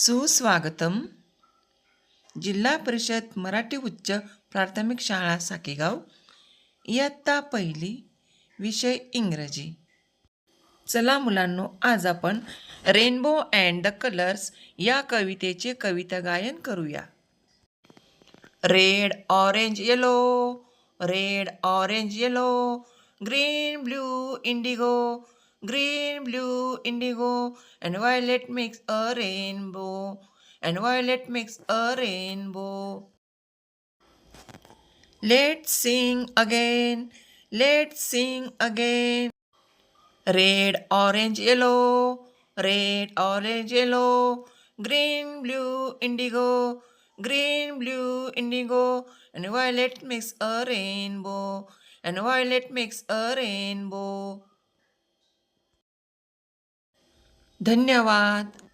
सुस्वागतम. जिल्हा परिषद मराठी उच्च प्राथमिक शाळा साकेगाव. इयत्ता पहिली विषय इंग्रजी. चला मुलांनो आज आपण रेनबो अँड द कलर्स या कवितेचे कविता गायन करूया. Red orange yellow. Red orange yellow. Green blue indigo. Green, blue, indigo, and violet makes a rainbow. And violet makes a rainbow. Let's sing again. Let's sing again. Red, orange, yellow. Red, orange, yellow. Green, blue, indigo. Green, blue, indigo. And violet makes a rainbow. And violet makes a rainbow. धन्यवाद.